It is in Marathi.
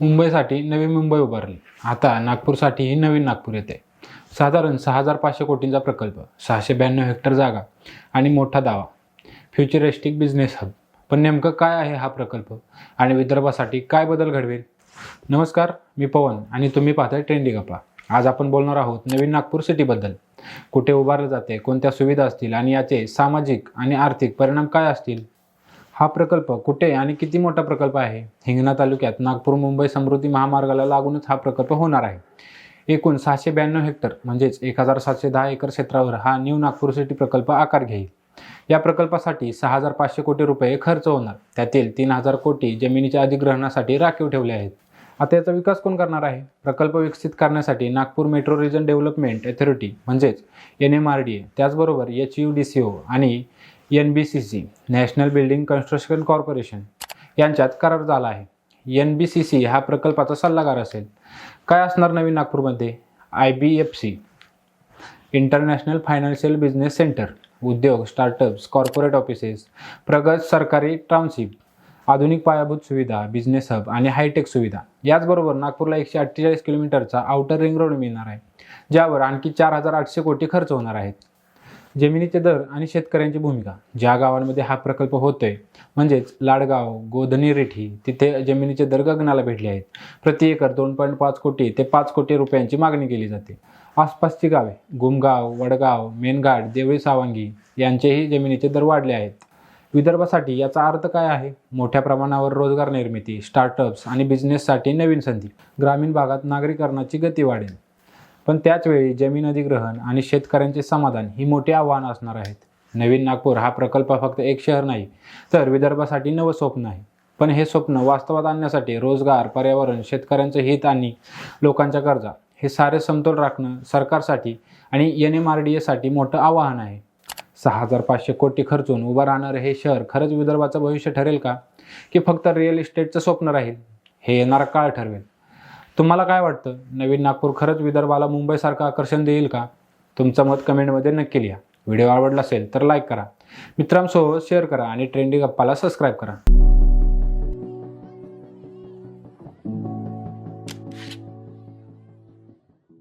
मुंबईसाठी नवी मुंबई उभारली. आता नागपूरसाठीही नवीन नागपूर येते. साधारण सहा हजार पाचशे कोटींचा प्रकल्प सहाशे ब्याण्णव हेक्टर जागा आणि मोठा दावा. Futuristic business hub. पण नेमकं काय आहे हा प्रकल्प आणि विदर्भासाठी काय बदल घडवेल? नमस्कार मी पवन आणि तुम्ही पाहताय ट्रेंडी गप्पा. आज आपण बोलणार आहोत नवीन नागपूर सिटीबद्दल कुठे उभारलं जाते कोणत्या सुविधा असतील आणि याचे सामाजिक आणि आर्थिक परिणाम काय असतील? हा प्रकल्प कुठे आणि किती मोठा प्रकल्प आहे? हिंगणा तालुक्यात नागपूर मुंबई समृद्धी महामार्गाला लागूनच हा प्रकल्प होणार आहे. एकूण सहाशे ब्याण्णव हेक्टर म्हणजेच एक हजार सातशे दहा एकर क्षेत्रावर हा न्यू नागपूर सिटी प्रकल्प आकार घेईल. या प्रकल्पासाठी सहा हजार पाचशे कोटी रुपये खर्च होणार. त्यातील तीन हजार कोटी जमिनीच्या अधिग्रहणासाठी राखीव ठेवले आहेत. आता याचा विकास कोण करणार आहे? प्रकल्प विकसित करण्यासाठी Nagpur metro region development authority म्हणजेच N M R D A त्याचबरोबर H U D C O आणि N B C C national building construction corporation यांच्यात करार झाला आहे. एन बी सी सी हा प्रकल्पाचा सल्लागार असेल. काय असणार नवीन नागपूरमध्ये? I B F C international financial business centre उद्योग स्टार्टअप्स कॉर्पोरेट ऑफिसेस प्रगत सरकारी टाउनशिप आधुनिक पायाभूत सुविधा बिझनेस हब आणि हायटेक सुविधा. याचबरोबर नागपूरला एकशे अठ्ठेचाळीस किलोमीटरचा आउटर रिंग रोड मिळणार आहे ज्यावर आणखी चार हजार आठशे कोटी खर्च होणार आहेत. जमिनीचे दर आणि शेतकऱ्यांची भूमिका. ज्या गावांमध्ये हा प्रकल्प होतोय म्हणजेच लाडगाव गोधनी रेठी तिथे जमिनीचे दर गगनाला भेटले आहेत. प्रति एकर दोन पॉईंट पाच कोटी ते पाच कोटी रुपयांची मागणी केली जाते. आसपासची गावे गुमगाव वडगाव मेनघाट देवळी सावंगी यांचेही जमिनीचे दर वाढले आहेत. विदर्भासाठी याचा अर्थ काय आहे? मोठ्या प्रमाणावर रोजगार निर्मिती स्टार्टअप्स आणि बिझनेससाठी नवीन संधी. ग्रामीण भागात नागरीकरणाची गती वाढेल. पण त्याचवेळी जमीन अधिग्रहण आणि शेतकऱ्यांचे समाधान ही मोठी आव्हानं असणार आहेत. नवीन नागपूर हा प्रकल्प फक्त एक शहर नाही तर विदर्भासाठी नवं स्वप्न आहे. पण हे स्वप्न वास्तवात आणण्यासाठी रोजगार पर्यावरण शेतकऱ्यांचं हित आणि लोकांच्या गरजा हे सारे समतोल राखणं सरकारसाठी आणि एन एम आर डी एसाठी मोठं आव्हान आहे. सहा हजार पाचशे कोटी खर्चून उभं राहणारं हे शहर खरंच विदर्भाचं भविष्य ठरेल का? की फक्त रिअल इस्टेटचं स्वप्न राहील? हे येणारा काळ ठरवेल. तुम्हाला काय वाटतं? नवीन नागपूर खरंच विदर्भाला मुंबईसारखं आकर्षण देईल का? तुमचं मत कमेंटमध्ये नक्की लिहा. व्हिडिओ आवडला असेल तर लाईक करा. मित्रांसोबत शेअर करा आणि ट्रेंडी गप्पाला सबस्क्राईब करा.